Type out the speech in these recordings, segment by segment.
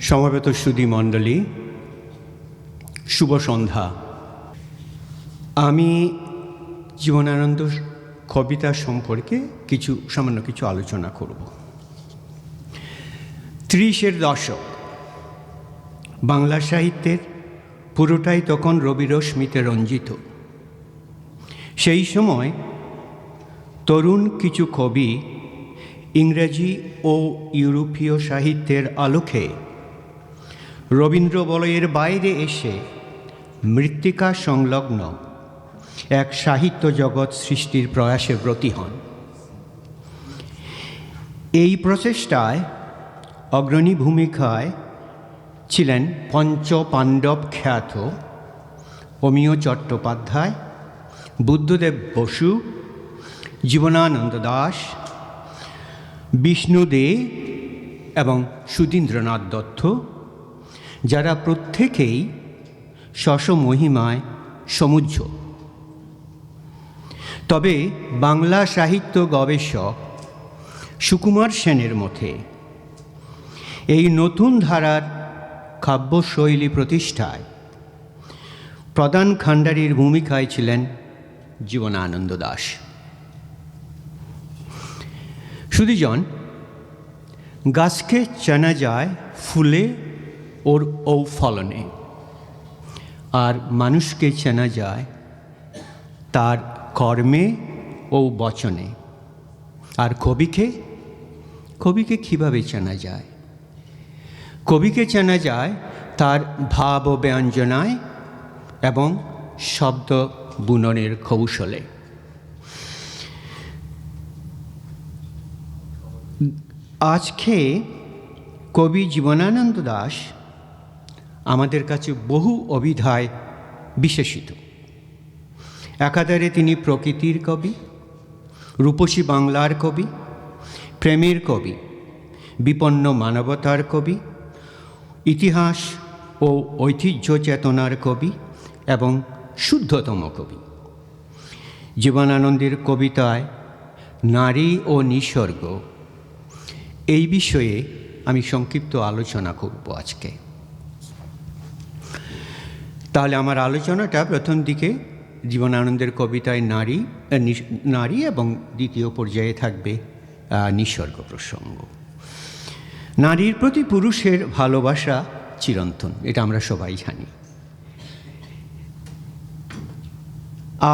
সমবেত সুধী মণ্ডলী, শুভ সন্ধ্যা। আমি জীবনানন্দ কবিতা সম্পর্কে কিছু, সামান্য কিছু আলোচনা করব। ত্রিশের দশক। বাংলা সাহিত্যের পুরোটাই তখন রবিরশ্মিতে রঞ্জিত। সেই সময় তরুণ কিছু কবি ইংরেজি ও ইউরোপীয় সাহিত্যের আলোকে রবীন্দ্র বলয়ের বাইরে এসে মৃত্তিকা সংলগ্ন এক সাহিত্য জগৎ সৃষ্টির প্রয়াসে ব্রতী হন। এই প্রচেষ্টায় অগ্রণী ভূমিকায় ছিলেন পঞ্চ পাণ্ডব খ্যাত অমিয় চট্টোপাধ্যায়, বুদ্ধদেব বসু, জীবনানন্দ দাস, বিষ্ণু দে এবং সুধীন্দ্রনাথ দত্ত। যারা প্রত্যেকেই শশ মহিমায় সমুজ্জ। তবে বাংলা সাহিত্য গবেষক সুকুমার সেনের মতে, এই নতুন ধারার কাব্যশৈলী প্রতিষ্ঠায় প্রধান খান্ডারির ভূমিকায় ছিলেন জীবনানন্দ দাস। সুদীজন গাছকে চেনা যায় ফুলে ওর ও ফলনে। আর মানুষকে চেনা যায় তার কর্মে ও বচনে। আর কবিকে কবিকে কীভাবে চেনা যায়? কবিকে চেনা যায় তার ভাব ও ব্যঞ্জনায় এবং শব্দ বুননের কৌশলে। আজকে কবি জীবনানন্দ দাস আমাদের কাছে বহু অভিধায় বিশেষিত। একাধারে তিনি প্রকৃতির কবি, রূপসী বাংলার কবি, প্রেমের কবি, বিপন্ন মানবতার কবি, ইতিহাস ও ঐতিহ্য চেতনার কবি এবং শুদ্ধতম কবি। জীবনানন্দের কবিতায় নারী ও নিসর্গ, এই বিষয়ে আমি সংক্ষিপ্ত আলোচনা করব আজকে। তাহলে আমার আলোচনাটা প্রথম দিকে জীবনানন্দের কবিতায় নারী নারী এবং দ্বিতীয় পর্যায়ে থাকবে নিসর্গ প্রসঙ্গ। নারীর প্রতি পুরুষের ভালোবাসা চিরন্তন, এটা আমরা সবাই জানি।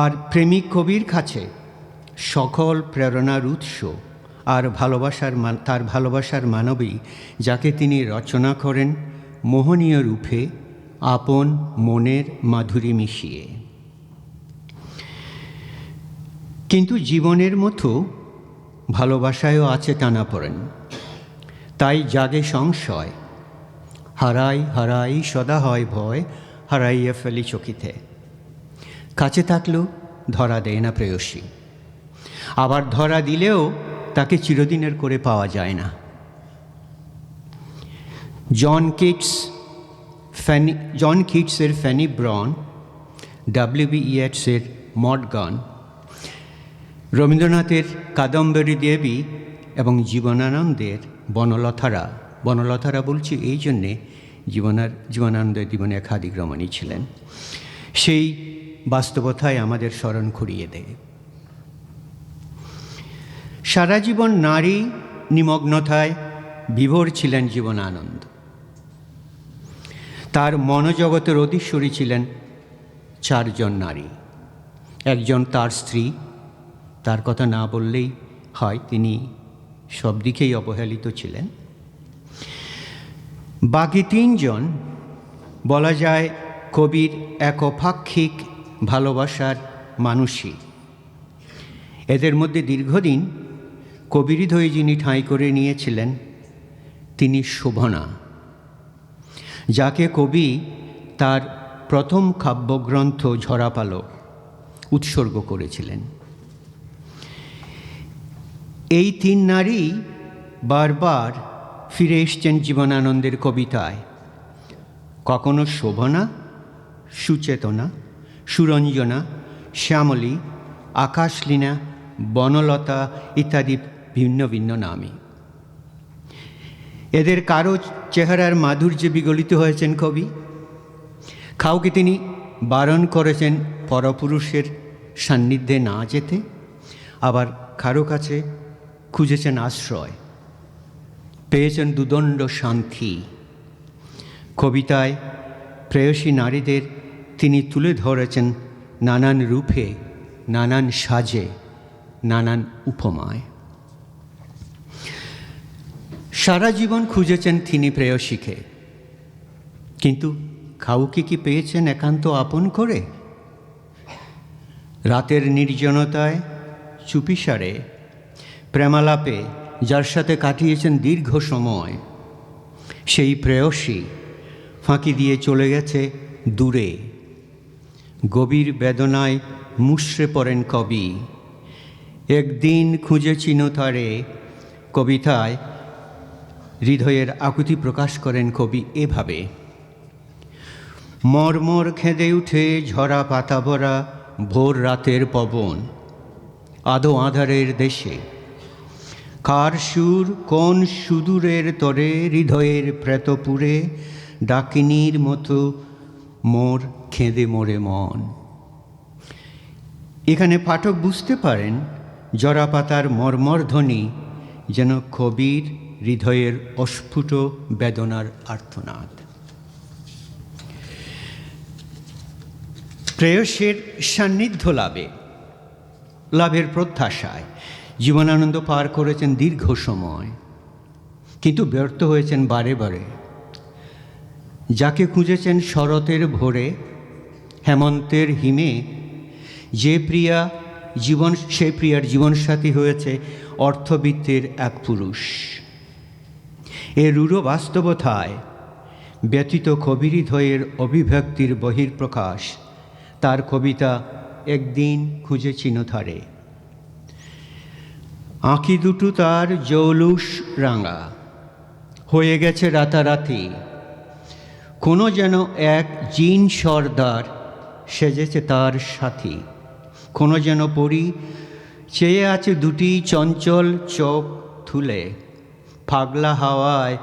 আর প্রেমিক কবির কাছে সকল প্রেরণার উৎস আর ভালোবাসার তার ভালোবাসার মানবী যাকে তিনি রচনা করেন, মোহনীয় রূপে আপন মনের মাধুরী মিশিয়ে। কিন্তু জীবনের মতো ভালোবাসায়ও আছে টানা পড়েন তাই জাগে সংশয়, হারাই হারাই সদা হয় ভয়, হারাইয়া ফেলি চকিতে। কাছে থাকলেও ধরা দেয় না প্রেয়সী। আবার ধরা দিলেও তাকে চিরদিনের করে পাওয়া যায় না। জন কিটস ফ্যানি জন কিটসের ফ্যানি ব্রন ডাব্লিউবি ইয়েটসের মডগান রবীন্দ্রনাথের কাদম্বরী দেবী এবং জীবনানন্দের বনলতারা বনলতারা বলছি এই জন্যে জীবনার জীবনানন্দের জীবনে একাধিক রমণী ছিলেন। সেই বাস্তবতায় আমাদের স্মরণ করিয়ে দেয়। সারা জীবন নারী নিমগ্নতায় বিভোর ছিলেন জীবনানন্দ। তার মনোজগতের অধীশ্বরী ছিলেন চারজন নারী। একজন তার স্ত্রী, তার কথা না বললেই হয় তিনি সব দিকেই অবহেলিত ছিলেন। বাকি তিনজন, বলা যায়, কবির একপাক্ষিক ভালোবাসার মানুষই। এদের মধ্যে দীর্ঘদিন কবির যিনি ঠাঁই করে নিয়েছিলেন তিনি শোভনা। যাকে কবি তার প্রথম কাব্যগ্রন্থ ঝরাপালক উৎসর্গ করেছিলেন। এই তিন নারী বারবার ফিরে এসছেন জীবনানন্দের কবিতায়। কখনো শোভনা, সুচেতনা, সুরঞ্জনা, শ্যামলী, আকাশলীনা, বনলতা ইত্যাদি ভিন্ন ভিন্ন নামে। এদের কারও চেহারার মাধুর্যে বিগলিত হয়েছেন কবি। কাউকে তিনি বারণ করেছেন পরপুরুষের সান্নিধ্যে না যেতে, আবার কারও কাছে খুঁজেছেন আশ্রয়। পেয়েছেন দুদণ্ড শান্তি। কবিতায় প্রেয়সী নারীদের তিনি তুলে ধরেছেন নানান রূপে, নানান সাজে, নানান উপমায়। সারা জীবন খুঁজেছেন তিনি প্রেয়সীকে। কিন্তু কাউকে কি পেয়েছেন একান্ত আপন করে? রাতের নির্জনতায়, চুপিসারে, প্রেমালাপে, যার সাথে কাটিয়েছেন দীর্ঘ সময়, সেই প্রেয়সী ফাঁকি দিয়ে চলে গেছে দূরে। গভীর বেদনায় মুষড়ে পড়েন কবি। একদিন খুঁজে চিন তারে কবিতায় হৃদয়ের আকুতি প্রকাশ করেন কবি এভাবে। মর্মর খেদে উঠে ঝরা পাতা ভরা ভোর রাতের পবন, আদো আধারের দেশে। কার সুর কোন সুদূরের তরে হৃদয়ের প্রেতপুরে ডাকিনীর মতো মোর খেঁদে মোরে মন। এখানে পাঠক বুঝতে পারেন, জরা পাতার মর্মর ধ্বনি যেন কবির হৃদয়ের অস্ফুট বেদনার আর্তনাদ। প্রেয়সের সান্নিধ্য লাভে, লাভের প্রত্যাশায় জীবনানন্দ পার করেছেন দীর্ঘ সময়, কিন্তু ব্যর্থ হয়েছেন বারে বারে। যাকে খুঁজেছেন শরতের ভোরে, হেমন্তের হিমে, যে প্রিয়া জীবন, সে প্রিয়ার জীবনসাথী হয়েছে অর্থবিত্তের এক পুরুষ। এ রূঢ় বাস্তবতায় ব্যতীত কবিহৃদয়ের অভিব্যক্তির বহির্প্রকাশ তার কবিতা একদিন খুঁজে চিনধারে আঁকি দুটো তার জৌলুস রাঙা। হয়ে গেছে রাতারাতি। কোনো যেন এক জিন সর্দার সেজেছে তার সাথী। কোনো যেন পরি চেয়ে আছে দুটি চঞ্চল চোখ তুলে ফাগলা হাওয়ায়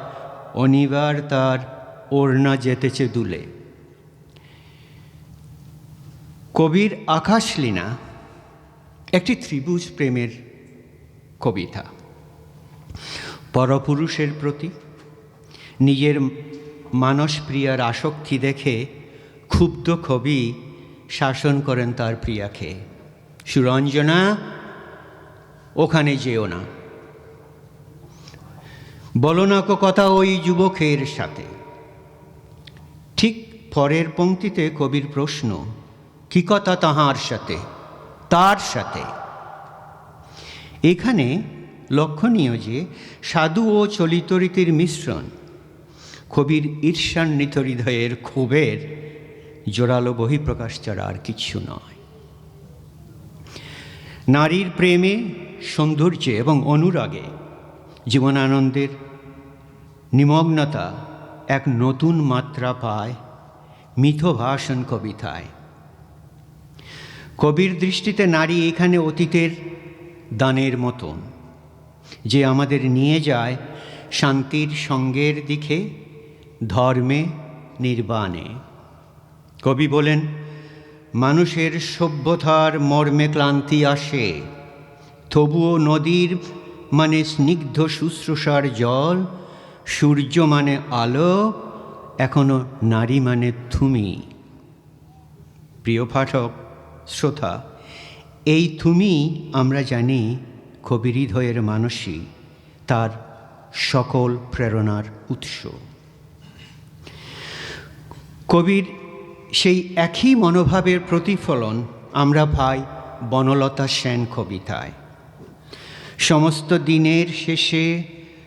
অনিবার তার ওড়না যেতেছে দুলে। কবির আকাশলীনা একটি ত্রিভুজ প্রেমের কবিতা। পরপুরুষের প্রতি নিজের মানসপ্রিয়ার আসক্তি দেখে ক্ষুব্ধ কবি শাসন করেন তার প্রিয়াকে। সুরঞ্জনা, ওখানে যেও না। বলো না কথা ওই যুবকের সাথে। ঠিক পরের পংক্তিতে কবির প্রশ্ন, কি কথা তাহার সাথে, তার সাথে? এখানে লক্ষণীয় যে সাধু ও চলিত রীতির মিশ্রণ, কবির ঈর্ষান্বিত হৃদয়ের ক্ষোভের জোরালো বহিঃপ্রকাশ ছাড়া আর কিছু নয়। নারীর প্রেমে, সৌন্দর্যে এবং অনুরাগে জীবনানন্দের নিমগ্নতা এক নতুন মাত্রা পায়, মিথভাষণ কবিতায়। কবির দৃষ্টিতে নারী এখানে অতীতের দানের মতন। যে আমাদের নিয়ে যায় শান্তির সঙ্গের দিকে, ধর্মে, নির্বাণে। কবি বলেন, মানুষের সভ্যতার মর্মে ক্লান্তি আসে, তবুও নদীর মানে স্নিগ্ধ শুশ্রূষার জল সূর্য মানে আলো, এখনও নারী মানে থুমি প্রিয় পাঠক, শ্রোতা, এই থুমি আমরা জানি কবির হৃদয়ের মানসী, তার সকল প্রেরণার উৎস। কবির সেই একই মনোভাবের প্রতিফলন আমরা পাই বনলতা সেন কবিতায়। সমস্ত দিনের শেষে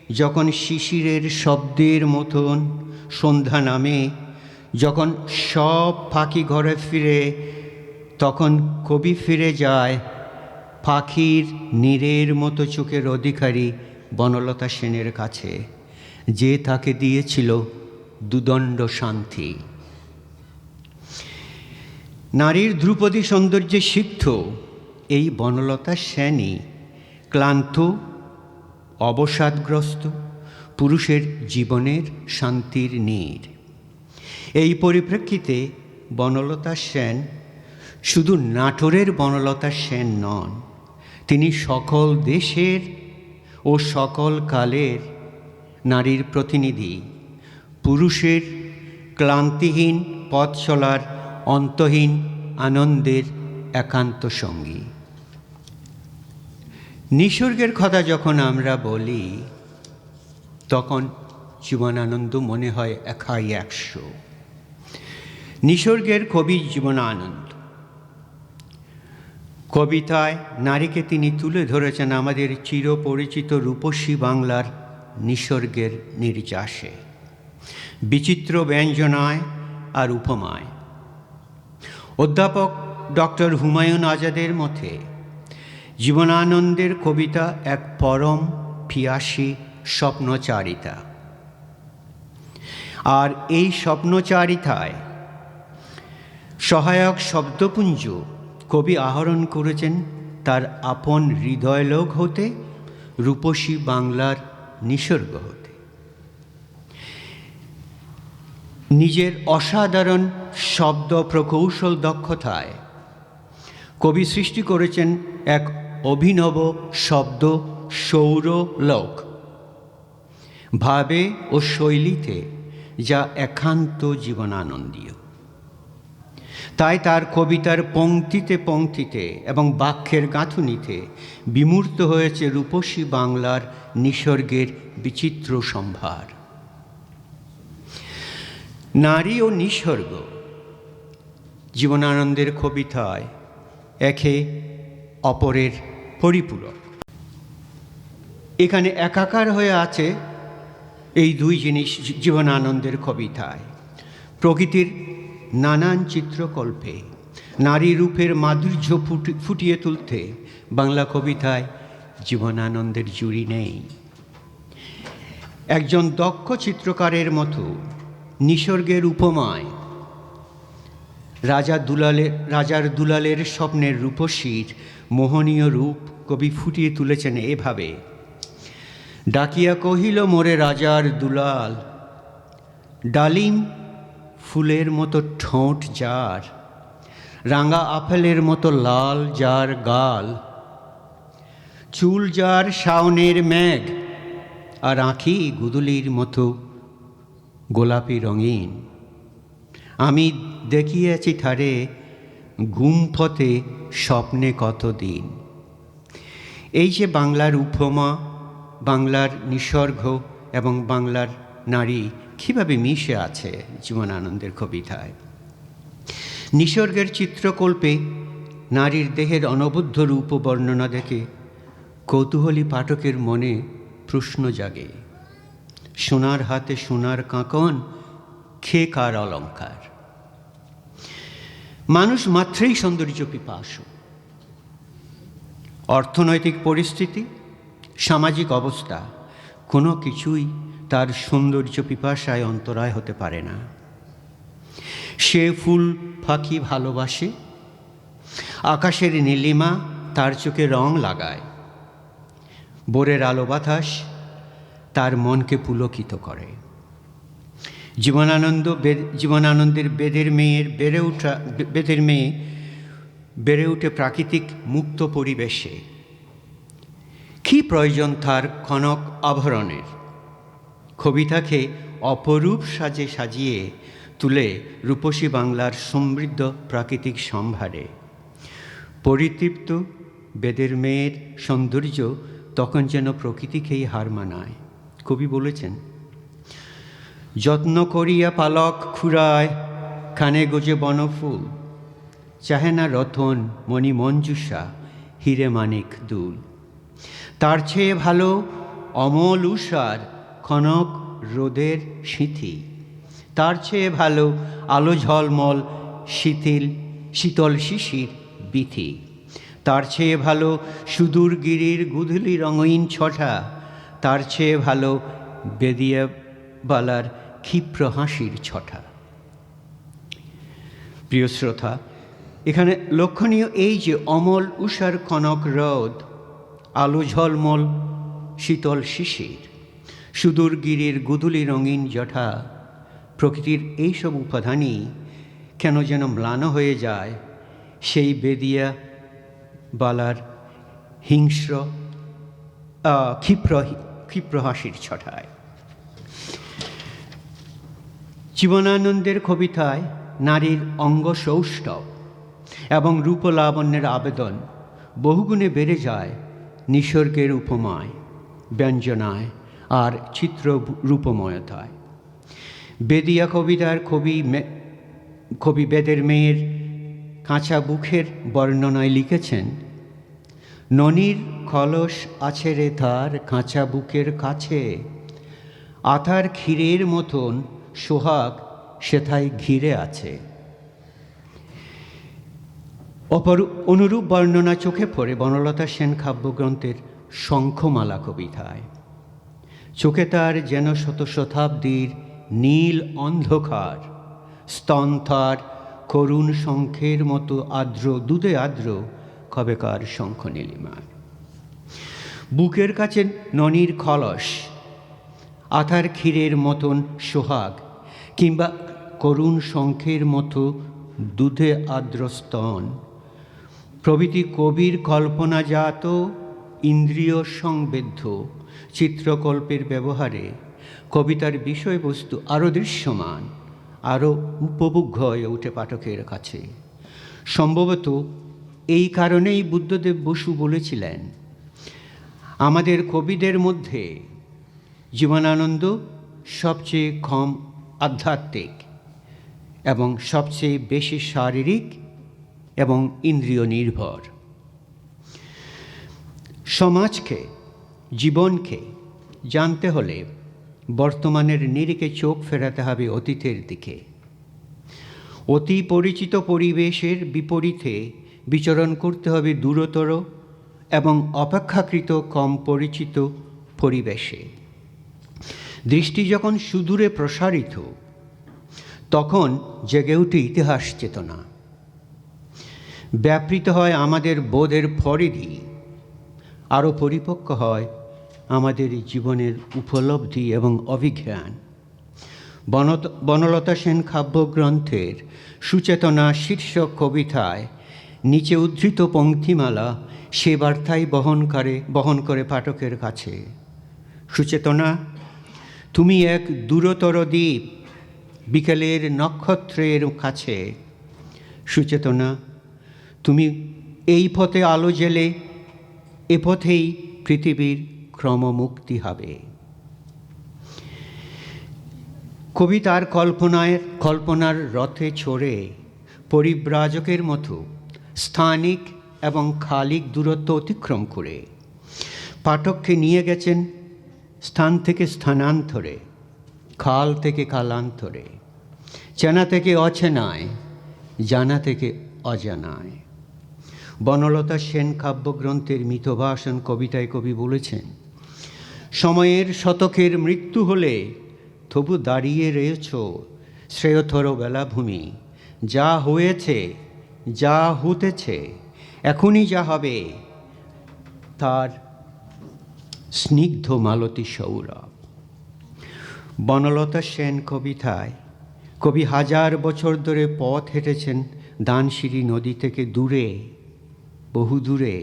যখন শিশিরের শব্দের মতন সন্ধ্যা নামে, যখন সব পাখি ঘরে ফিরে, তখন কবি ফিরে যায় পাখির নীরের মতো চোখের অধিকারী বনলতা সেনের কাছে, যে তাকে দিয়েছিল দুদণ্ড শান্তি। নারীর ধ্রুপদী সৌন্দর্যে সিদ্ধ এই বনলতা সেনই ক্লান্ত অবসাদগ্রস্ত, পুরুষের জীবনের শান্তির নীর। এই পরিপ্রেক্ষিতে বনলতা সেন শুধু নাটোরের বনলতা সেন নন, তিনি সকল দেশের ও সকল কালের নারীর প্রতিনিধি। পুরুষের ক্লান্তিহীন পথ চলার অন্তহীন আনন্দের একান্ত সঙ্গী। নিসর্গের কথা যখন আমরা বলি, তখন জীবনানন্দ মনে হয় একাই একশো। নিসর্গের কবি জীবনানন্দ। কবিতায় নারীকে তিনি তুলে ধরেছেন আমাদের চিরপরিচিত রূপসী বাংলার নিসর্গের নির্যাসে। বিচিত্র ব্যঞ্জনায় আর উপমায়। অধ্যাপক ডক্টর হুমায়ুন আজাদের মতে জীবনানন্দের কবিতা এক পরম পিয়াসী স্বপ্নচারিতা। আর এই স্বপ্নচারিতায় সহায়ক শব্দপুঞ্জ কবি আহরণ করেছেন তার আপন হৃদয়লোক হতে, রূপসী বাংলার নিসর্গ হতে। নিজের অসাধারণ শব্দ প্রকৌশল দক্ষতায় কবি সৃষ্টি করেছেন এক অভিনব শব্দ সৌর লোক। ভাবে ও শৈলীতে যা একান্ত জীবনানন্দীয়। তাই তার কবিতার পংক্তিতে পংক্তিতে এবং বাক্যের গাঁথুনিতে বিমূর্ত হয়েছে রূপসী বাংলার নিসর্গের বিচিত্র সম্ভার। নারী ও নিসর্গ। জীবনানন্দের কবিতায় একে অপরের পরিপূরক। এখানে একাকার হয়ে আছে এই দুই জিনিস জীবনানন্দের কবিতায়। প্রকৃতির নানান চিত্রকল্পে, নারী রূপের মাধুর্য ফুটিয়ে তুলতে বাংলা কবিতায় জীবনানন্দের জুড়ি নেই। একজন দক্ষ চিত্রকারের মতো নিসর্গের উপমায় রাজা দুলালের রাজার দুলালের স্বপ্নের রূপসীর মোহনীয় রূপ কবি ফুটিয়ে তুলেছেন এভাবে। ডাকিয়া কহিল, মোরে রাজার দুলাল, ডালিম ফুলের মতো ঠোঁট যার, রাঙা আপেলের মতো লাল যার গাল, চুল যার শাওনের মেঘ, আর আঁখি গুদুলির মতো গোলাপি রঙিন। আমি দেখিয়েছি থারে গুমফতে স্বপ্নে কতদিন এই যে বাংলার উপমা, বাংলার নিসর্গ এবং বাংলার নারী কীভাবে মিশে আছে জীবনানন্দের কবিতায়। নিসর্গের চিত্রকল্পে নারীর দেহের অনবদ্য রূপ বর্ণনা দেখে কৌতূহলী পাঠকের মনে প্রশ্ন জাগে। সোনার হাতে সোনার কাঁকন খে কার অলঙ্কার? মানুষ মাত্রেই সৌন্দর্য পিপাস। অর্থনৈতিক পরিস্থিতি, সামাজিক অবস্থা, কোনো কিছুই তার সৌন্দর্য পিপাসায় অন্তরায় হতে পারে না। সে ফুল ফাঁকি ভালোবাসে, আকাশের নীলিমা তার চোখে রং লাগায়। বোরের আলো বাতাস তার মনকে পুলকিত করে। জীবনানন্দ জীবনানন্দের বেদের মেয়ের বেড়ে ওঠা বেদের মেয়ে বেড়ে উঠে প্রাকৃতিক মুক্ত পরিবেশে। কি প্রয়োজন তার কনক আভরণের? কবিতাকে অপরূপ সাজে সাজিয়ে তুলে রূপসী বাংলার সমৃদ্ধ প্রাকৃতিক সম্ভারে। পরিতৃপ্ত বেদের মেয়ের সৌন্দর্য তখন যেন প্রকৃতিকেই হার মানায়। কবি বলেছেন যত্ন করিয়া পালক খুরায় খানে গোজে বনফুল। চাহে না রতন মণি মঞ্জুষা, হিরে মানিক দুল। তার চেয়ে ভালো অমল উষার খনক রোদের সিঁথি। তার চেয়ে ভালো আলো ঝলমল শীতিল শীতল শিশির বিথি। তার চেয়ে ভালো সুদূর গিরির গুধলি রঙইন ছটা। তার চেয়ে ভালো বেদিয়া বালার ক্ষিপ্র হাসির ছটা। প্রিয় শ্রোতা, এখানে লক্ষণীয় এই যে অমল উষার কনক রোদ, আলো ঝলমল, শীতল শিশির, সুদূর গিরির গুদুলি রঙিন জঠা, প্রকৃতির এইসব উপাদানই কেন যেন ম্লান হয়ে যায় সেই বেদিয়া বালার হিংস্র ক্ষিপ্র ক্ষিপ্র হাসির ছটায়। জীবনানন্দের কবিতায় নারীর অঙ্গ সৌষ্ঠব এবং রূপলাবণ্যের আবেদন বহুগুণে বেড়ে যায় নিসর্গের উপমায়, ব্যঞ্জনায় আর চিত্র রূপময়তায় বেদিয়া কবিতার কবি কবি বেদের মেয়ের কাঁচা বুকের বর্ণনায় লিখেছেন, ননির খলস আছে রে তার কাঁচা বুকের কাছে, আথার ক্ষীরের মতন সোহাগ সেথায় ঘিরে আছে। অপর অনুরূপ বর্ণনা চোখে পড়ে বনলতা সেন কাব্যগ্রন্থের শঙ্খমালা কবিতায়। চোখে তার যেন শত শতাব্দীর নীল অন্ধকার স্তন তার করুণ শঙ্খের মতো আর্দ্র, দুধে আর্দ্র কবেকার শঙ্খ নীলিমার বুকের কাছে ননির খলস, আথার ক্ষীরের মতন সোহাগ কিংবা করুণ শঙ্খের মতো দুধে আর্দ্র স্তন প্রভৃতি কবির কল্পনাজাত, ইন্দ্রিয় সংবেদ্য চিত্রকল্পের ব্যবহারে কবিতার বিষয়বস্তু আরও দৃশ্যমান আরও উপভোগ্য হয়ে ওঠে পাঠকের কাছে। সম্ভবত এই কারণেই বুদ্ধদেব বসু বলেছিলেন, আমাদের কবিদের মধ্যে জীবনানন্দ সবচেয়ে কম আধ্যাত্মিক এবং সবচেয়ে বেশি শারীরিক এবং ইন্দ্রিয় নির্ভর। সমাজকে, জীবনকে জানতে হলে বর্তমানের নিরিখে চোখ ফেরাতে হবে অতীতের দিকে। অতি পরিচিত পরিবেশের বিপরীতে বিচরণ করতে হবে দূরতর এবং অপেক্ষাকৃত কম পরিচিত পরিবেশে। দৃষ্টি যখন সুদূরে প্রসারিত, তখন জেগে উঠে ইতিহাস চেতনা। ব্যাপৃত হয় আমাদের বোধের পরিধি আরও পরিপক্ক হয় আমাদের জীবনের উপলব্ধি এবং অভিজ্ঞান। বনত, বনলতা সেন কাব্যগ্রন্থের সুচেতনা শীর্ষক কবিতায় নিচে উদ্ধৃত পঙ্ক্তিমালা সে বার্তাই বহন করে বহন করে পাঠকের কাছে। সুচেতনা তুমি এক দূরতর দ্বীপ বিকেলের নক্ষত্রের কাছে। সুচেতনা, তুমি এই পথে আলো জেলে, এ পথেই পৃথিবীর ক্রমমুক্তি হবে। কবি তার কল্পনায়, কল্পনার রথে ছড়ে পরিব্রাজকের মতো স্থানিক এবং খালিক দূরত্ব অতিক্রম করে। পাঠককে নিয়ে গেছেন স্থান থেকে স্থানান্তরে খাল থেকে কালান্তরে, চেনা থেকে অচেনায়, জানা থেকে অজানায়। বনলতা সেন কাব্যগ্রন্থের মিতভাষণ কবিতায় কবি বলেছেন, সময়ের শতকের মৃত্যু হলে তবু দাঁড়িয়ে রয়েছ শ্রেয়থর বেলাভূমি। যা হয়েছে, যা হতেছে, এখনই যা হবে, তার স্নিগ্ধ মালতী সৌরভ। বনলতা সেন কবিতায়, কবি হাজার বছর ধরে পথ হেঁটেছেন দানশিরি নদী থেকে দূরে, বহু দূরে।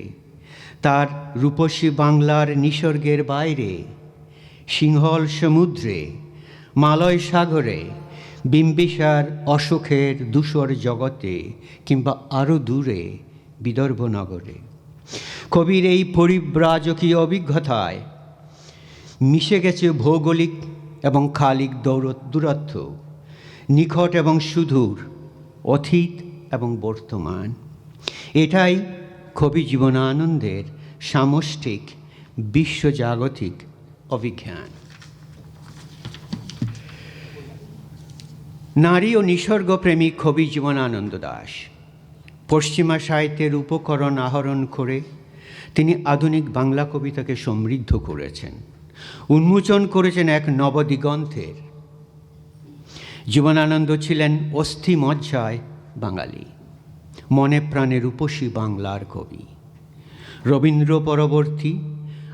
তার রূপসী বাংলার নিসর্গের বাইরে, সিংহল সমুদ্রে, মালয় সাগরে, বিম্বিসার অসুখের দূষর জগতে কিংবা আরও দূরে বিদর্ভ নগরে কবির এই পরিব্রাজকীয় অভিজ্ঞতায় মিশে গেছে ভৌগোলিক এবং খালিক দৌর দূরত্ব, নিকট এবং সুদূর, অতীত এবং বর্তমান। এটাই কবি জীবনানন্দের সামষ্টিক বিশ্বজাগতিক অভিজ্ঞান। নারী ও নিসর্গপ্রেমী কবি জীবনানন্দ দাস পশ্চিমা সাহিত্যের উপকরণ আহরণ করে তিনি আধুনিক বাংলা কবিতাকে সমৃদ্ধ করেছেন। উন্মোচন করেছেন এক নবদিগন্তের। জীবনানন্দ ছিলেন অস্থি মজ্জায় বাঙালি। মনে প্রাণে রূপসী বাংলার কবি। রবীন্দ্র পরবর্তী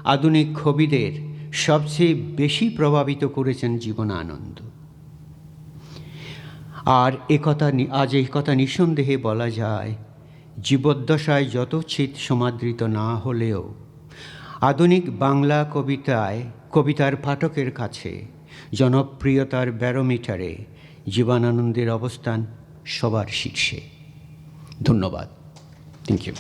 আধুনিক কবিদের সবচেয়ে বেশি প্রভাবিত করেছেন জীবনানন্দ। আর একথা আজ এই কথা নিঃসন্দেহে বলা যায়, জীবদ্দশায় যত ছিত সমাদৃত না হলেও, আধুনিক বাংলা কবিতায়, কবিতার পাঠকের কাছে, জনপ্রিয়তার ব্যারোমিটারে জীবনানন্দের অবস্থান সবার শীর্ষে। ধন্যবাদ। Thank you